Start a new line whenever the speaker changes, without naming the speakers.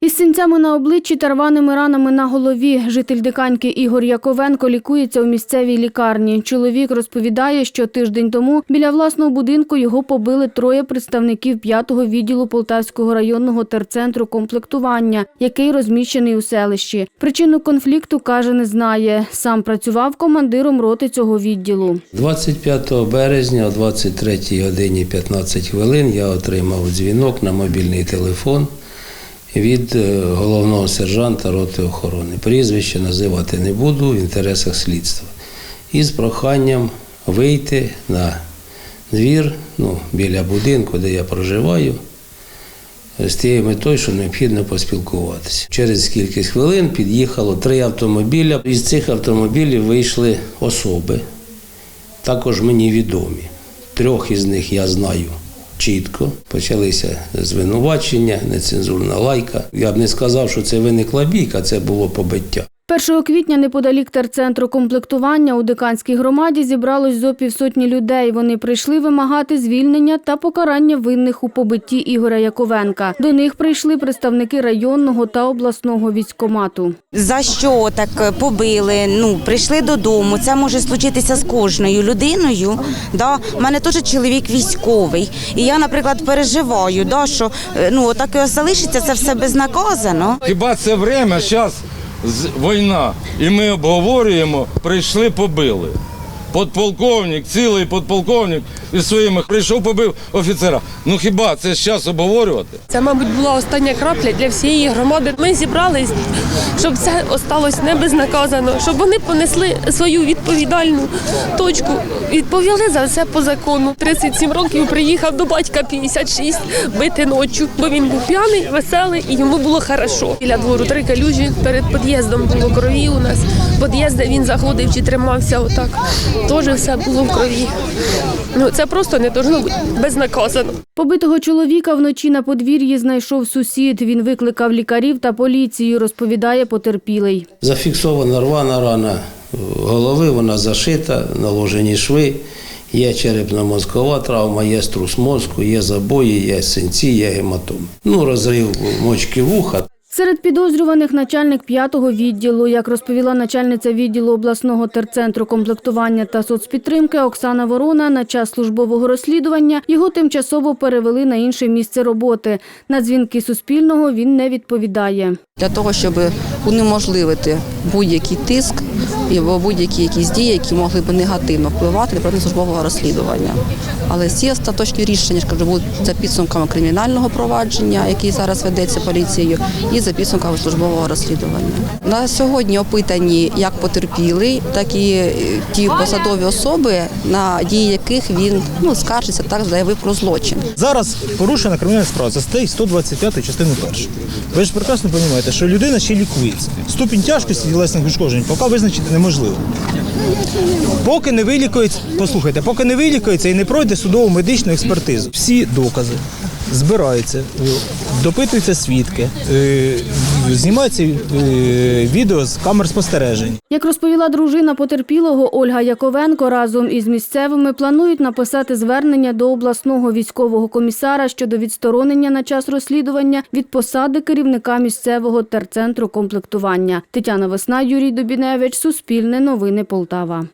Із синцями на обличчі та рваними ранами на голові житель диканьки Ігор Яковенко лікується у місцевій лікарні. Чоловік розповідає, що тиждень тому біля власного будинку його побили троє представників 5-го відділу Полтавського районного терцентру комплектування, який розміщений у селищі. Причину конфлікту каже, не знає. Сам працював командиром роти цього відділу.
25 березня о 23 годині 15 хвилин я отримав дзвінок на мобільний телефон від е, головного сержанта роти охорони. Прізвище називати не буду в інтересах слідства. І з проханням вийти на двір ну, біля будинку, де я проживаю, з тією метою, що необхідно поспілкуватися. Через кілька хвилин під'їхало три автомобіля. Із цих автомобілів вийшли особи, також мені відомі. Трьох із них я знаю чітко. Почалися звинувачення, нецензурна лайка. Я б не сказав, що це виникла бійка, це було побиття.
1 квітня неподалік терцентру комплектування у диканській громаді зібралось зо півсотні людей. Вони прийшли вимагати звільнення та покарання винних у побитті Ігоря Яковенка. До них прийшли представники районного та обласного військкомату.
За що так побили? Ну прийшли додому. Це може случитися з кожною людиною. Да? У мене теж чоловік військовий, і я, наприклад, переживаю, да, що е, ну так і залишиться це все безнаказано.
Хіба це время зараз війна, і ми обговорюємо, прийшли, побили. Подполковник, цілий подполковник із своїми прийшов, побив офіцера. Ну хіба це зараз обговорювати?
Це, мабуть, була остання крапля для всієї громади. Ми зібрались, щоб це осталось не безнаказано, щоб вони понесли свою відповідальну точку, відповіли за все по закону. 37 років приїхав до батька 56 бити ночі, бо він був п'яний, веселий і йому було хорошо. Біля двору три калюжі перед під'їздом було крові у нас. Під'їзд, він заходив чи тримався отак, теж все було в крові. Ну це просто не должно бути безнаказано.
Побитого чоловіка вночі на подвір'ї знайшов сусід. Він викликав лікарів та поліцію, розповідає потерпілий.
Зафіксована рвана рана голови, вона зашита, наложені шви. Є черепно-мозкова травма, є струс мозку, є забої, є синці, є гематоми. Ну, розрив мочки вуха.
Серед підозрюваних начальник п'ятого відділу, як розповіла начальниця відділу обласного терцентру комплектування та соцпідтримки Оксана Ворона, на час службового розслідування його тимчасово перевели на інше місце роботи. На дзвінки Суспільного він не відповідає.
для того, щоб унеможливити будь-який тиск або будь-які якісь дії, які могли б негативно впливати на службового розслідування. Але ці остаточні рішення кажу, будуть за підсумками кримінального провадження, який зараз ведеться поліцією, і за підсумками службового розслідування. На сьогодні опитані як потерпілий, так і е, ті посадові особи, на дії яких він ну скаржиться, так заявив про злочин.
Зараз порушена кримінальна справа за статтею 125 частини 1. Ви ж прекрасно розумієте, що людина ще лікується. Ступінь тяжкості тілесних ушкоджень поки визначити неможливо. Поки не вилікується, послухайте, поки не вилікується і не пройде судову медичну експертизу. Всі докази збираються, е, допитуються свідки, е, знімаються е, відео з камер спостережень.
Як розповіла дружина потерпілого Ольга Яковенко, разом із місцевими планують написати звернення до обласного військового комісара щодо відсторонення на час розслідування від посади керівника місцевого терцентру комплектування. Тетяна Весна, Юрій Добіневич, Суспільне новини Полтава.